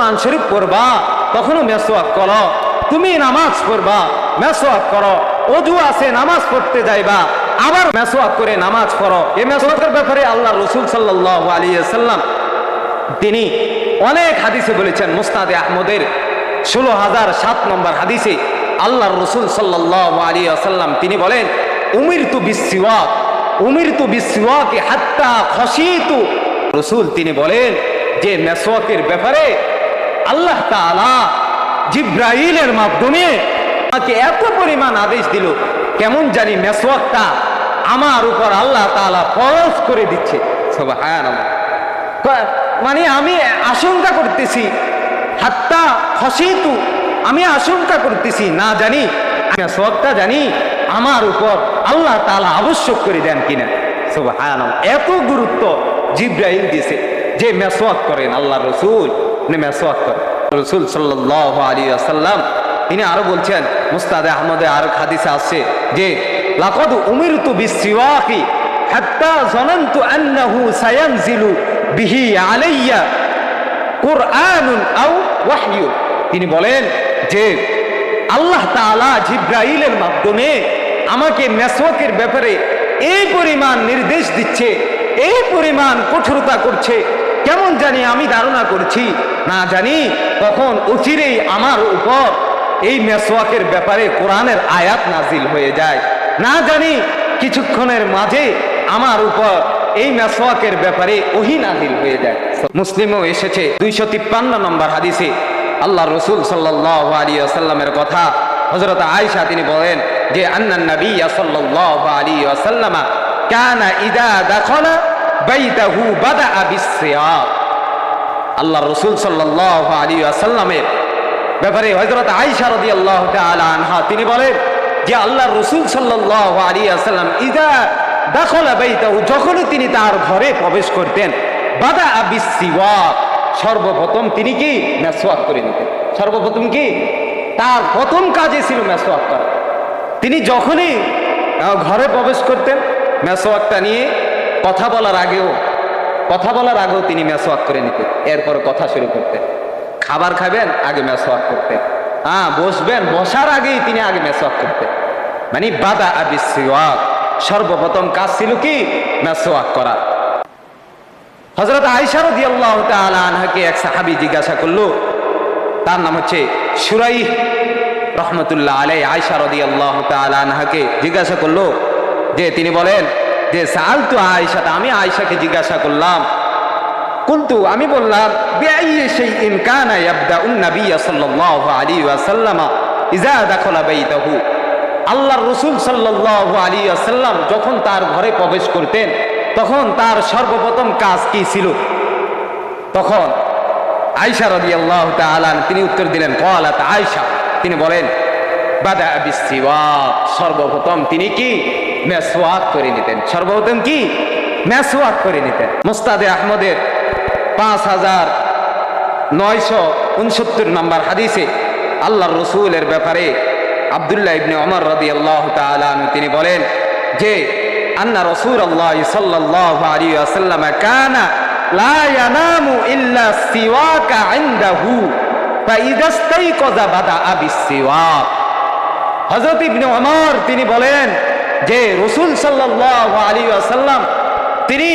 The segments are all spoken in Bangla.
কোরআন শরীফ পড়বা তখনও মেসোয়াক করো। তুমি নামাজ পড়বা মেসোয়াক করো। অজু আছে, নামাজ পড়তে যাইবা, আবার মেসোয়াক করে নামাজ পড়ো। এই মেসোয়াকের ব্যাপারে আল্লাহ রসুল সাল্লাহ আলী সাল্লাম তিনি অনেক হাদিসে বলেছেন, মুস্তাদে আহমদের ষোলো হাজার সাত নম্বর হাদিসে আল্লাহ রসুল সাল্লাহ আলী তিনি বলেন উমির তু বিসিওয়াক উমির তু বিসিওয়াকে হাত্তা খসিতু রসুল তিনি বলেন যে মেসোয়াকের ব্যাপারে আল্লাহ তাআলা জিব্রাইলের মাধ্যমে আমাকে এত পরিমাণ আদেশ দিল, কেমন জানি মেসোয়াকটা আমার উপর আল্লাহ তাআলা ফরজ করে দিচ্ছে। মানে আমি আশঙ্কা করতেছি, হাত্তা খসিতু, আমি আশঙ্কা করতেছি, না জানি সবটা জানি আমার উপর আল্লাহ তাআলা আবশ্যক করে দেন কিনা। সুবহানাল্লাহ। এত গুরুত্ব জিব্রাইল দিছে যে মেসওয়াক করেন আল্লাহ রসুল। করেন রসুল আলী আসাল্লাম তিনি আরও বলছেন, মুস্তাদ আহমদে আর হাদিসে আসছে যে, লাকদ বিসিওয়াকি, হাত্তা জনন্তু আন্নাহু বিহি আলাইয়া তিনি বলেন যে, আল্লাহ তাআলা জিব্রাইলের মাধ্যমে আমাকে মেসওয়াকের ব্যাপারে এই পরিমাণ নির্দেশ দিচ্ছে, এই পরিমাণ কঠোরতা করছে কেমন জানি আমি ধারণা করছি, না জানি তখন অচিরেই আমার উপর এই মেসওয়াকের ব্যাপারে কোরআনের আয়াত নাজিল হয়ে যায়। না জানি কিছুক্ষণের মাঝে আমার উপর এই মেসওয়াকের ব্যাপারে ওহি নাজিল হয়ে যায়। মুসলিমও এসেছে দুইশো তিপ্পান্ন নম্বর হাদিসে। আল্লাহ রসুল সাল্লাহ আলী আসাল্লামের কথা হজরত আয়সা তিনি বলেন যে আন্নান নবী সাল্লাহ আলী আসাল্লামা কানা ইদা দাখলা বাইদাহু বাদা বিসিয়াক আল্লাহ রসুল সাল্লাহ আলী আসাল্লামের ব্যাপারে হজরত আয়সা রদি আল্লাহ আনহা, তিনি বলেন যে আল্লাহ রসুল সাল্লাহ আলী আসাল্লাম ইদা দাখলা বাইতাহু, যখনই তিনি তার ঘরে প্রবেশ করতেন বাদা আবিসিওয়াক সর্বপ্রথম তিনি কি? মেসওয়াক করে নিতেন। সর্বপ্রথম কি? তার প্রথম কাজে ছিল মেসওয়াক করা। তিনি যখনই ঘরে প্রবেশ করতেন, মেসওয়াকটা নিয়ে কথা বলার আগেও, কথা বলার আগেও তিনি মেসওয়াক করে নিতেন। এরপর কথা শুরু করতেন। খাবার খাবেন, আগে মেসওয়াক করতেন। হ্যাঁ বসবেন, বসার আগেই তিনি আগে মেসওয়াক করতেন। মানে বাদা আবিসিওয়াক সর্বপ্রথম কাজ ছিল কি? মেসওয়াক করা। হজরত আইসার আনহাকে এক সাহাবি জিজ্ঞাসা করল, তার নাম হচ্ছে সুরাই রহমতুল্লাহ আলাই আয়সা রদি আল্লাহ আনহাকে জিজ্ঞাসা করল যে, তিনি বলেন যে সাল তো আয়সা আমি আয়সাকে জিজ্ঞাসা করলাম কিন্তু আমি বললাম বেআই সেই ইনকানা ইয়াবদা উন নবী সাল্লাল্লাহু আলাইহি ওয়াসাল্লাম ইজা দাখলা বাইতাহু? আল্লাহর রাসূল সাল্লাল্লাহু আলাইহি ওয়াসাল্লাম যখন তার ঘরে প্রবেশ করতেন, তখন তার সর্বপ্রথম কাজ কি ছিল? তখন আয়সা রাদিয়াল্লাহু তাআলা তিনি উত্তর দিলেন, ক্বালাত আয়সা তিনি বলেন বাদা বিসিওয়াক। সর্বপ্রথম তিনি কি? মেসওয়াক করে নিতেন। সর্বপ্রথম কি? মেসওয়াক করে নিতেন। মুস্তাদে আহমদের পাঁচ হাজার নয়শো উনসত্তর নম্বর হাদিসে আল্লাহর রসুলের ব্যাপারে আবদুল্লাহ ইবনে ওমর রদি আল্লাহ তালু তিনি বলেন যে, আন্না রসুল আল্লাহ সাল্লাহ আলী আসাল্লাম কানা লা ইয়ানামু ইল্লা সিওয়াকা ইনদাহু ফাইদা ইস্তাইকাযা বাদাআ বিসসিওয়াক হযরত ইবনে ওমর, তিনি বলেন যে রসুল সাল্লাল্লাহু আলী আসাল্লাম তিনি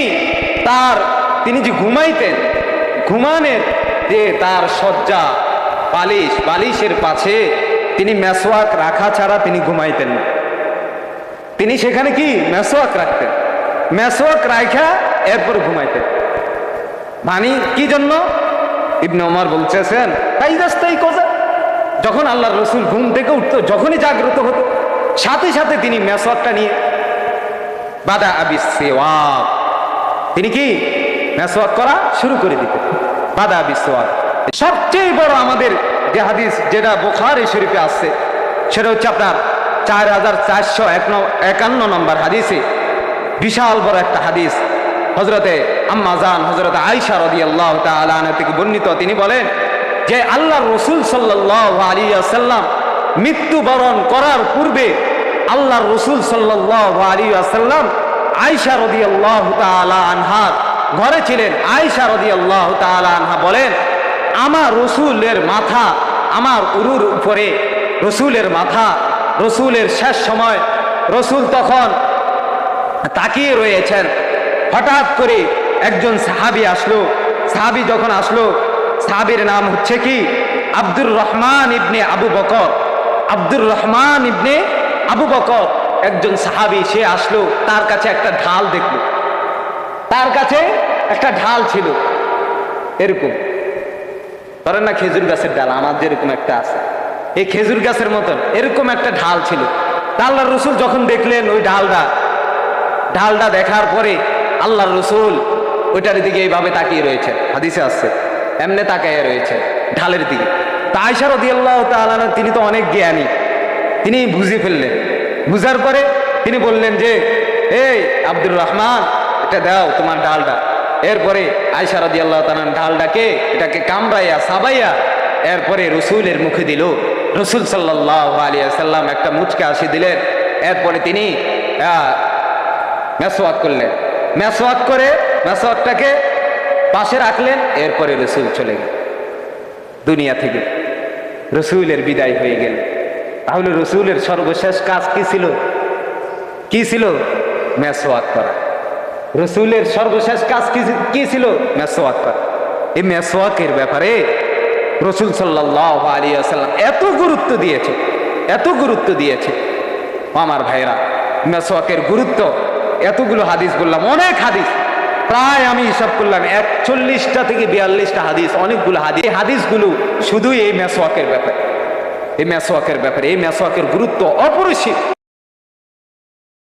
তার, তিনি যে ঘুমাইতেন, ঘুমানের যে তার শয্যা, বালিশ, বালিশের পাশে তিনি মেসওয়াক রাখা ছাড়া তিনি ঘুমাইতেন না। তিনি সেখানে কি? মেসওয়াক রাখতেন। মেসওয়াক রাখা এরপর ঘুমাইতেন। মানে কি জন্য? ইবনে ওমর বলতেছেন তাই রাস্তাই কোজা যখন আল্লাহ রসুল ঘুম থেকে উঠতো, যখনই জাগ্রত হতো, সাথে সাথে তিনি মেসওয়াকটা নিয়ে বাদা আবি সেওয়াক। তিনি কি? মেসওয়াক করা শুরু করে দিতেন। বাদা আবি সেওয়াক। সবচেয়ে বড় আমাদের যে হাদিস, যেটা বোখারি শরীফে আসছে সেটা হচ্ছে আপনার চার হাজার চারশো একান্ন নম্বর হাদিসে। বিশাল বড় একটা হাদিস। হজরতে আম্মা জান হজরত আয়সা রদি আল্লাহ থেকে বর্ণিত। তিনি বলেন যে আল্লাহ রসুল সাল্লাহ আলী আসাল্লাম মৃত্যুবরণ করার পূর্বে আল্লাহ রসুল সাল্লাহ আয়সা রদি আল্লাহ আনহার ঘরে ছিলেন। আয়সা রদি আল্লাহ আনহা বলেন, আমার রসুলের মাথা আমার উরুর উপরে, রসুলের মাথা, রসুলের শেষ সময়, রসুল তখন তাকিয়ে রয়েছেন। হঠাৎ করে একজন সাহাবি আসলো। সাহাবি যখন আসলো সাহাবির নাম হচ্ছে কি? আব্দুর রহমান ইবনে আবু বকর। আব্দুর রহমান ইবনে আবু বকর। একজন সাহাবি, সে আসলো, তার কাছে একটা ঢাল দেখল। তার কাছে একটা ঢাল ছিল। এরকম। ধরেন না খেজুর গাছের ডাল, আমার যেরকম একটা আছে। এই খেজুর গাছের মতন এরকম একটা ঢাল ছিল। আল্লাহ রসুল যখন দেখলেন ওই ঢালটা ঢালটা দেখার পরে আল্লাহ রসুল ওইটার দিকে এইভাবে তাকিয়ে রয়েছে হাদিসে আসছে। এমনি তাকাইয়া রয়েছে ঢালের দিকে। তা আয়সা রদি আল্লাহ তালানা তিনি তো অনেক জ্ঞানী। তিনি বুঝে ফেললেন। বুঝার পরে তিনি বললেন যে এই আব্দুর রহমান এটা দাও তোমার ডালটা এরপরে আয়সা রদি আল্লাহ তালান ঢালটাকে এটাকে কামড়াইয়া সাবাইয়া এরপরে রসুলের মুখে দিল। রসুল সাল্লাহ আলিয়া সাল্লাম একটা মুচকে আসি দিলেন। এরপরে তিনি আহ, মেসোয়াক করলেন। মেসোয়াক করে মেসোয়াকটাকে পাশে রাখলেন, এরপরে রসুল চলে গেল দুনিয়া থেকে রসুলের বিদায় হয়ে গেল। তাহলে রসুলের সর্বশেষ কাজ কি ছিল? কি ছিল? মেসোয়াক করা। রসুলের সর্বশেষ কাজ কি ছিল? মেসোয়াক করা। এই মেসোয়াকের ব্যাপারে রসুল সাল্লাহ আলী আসাল্লাম এত গুরুত্ব দিয়েছে, এত গুরুত্ব দিয়েছে। আমার ভাইরা মেসোয়াকের গুরুত্ব, এতগুলো হাদিস বললাম, অনেক হাদিস। প্রায় আমি হিসাব করলাম, একচল্লিশটা থেকে বিয়াল্লিশটা হাদিস, অনেকগুলো হাদিস। এই হাদিসগুলো শুধুই এই মেসওয়াকের ব্যাপারে। এই মেসওয়াকের ব্যাপারে, এই মেসওয়াকের গুরুত্ব অপরিসীম।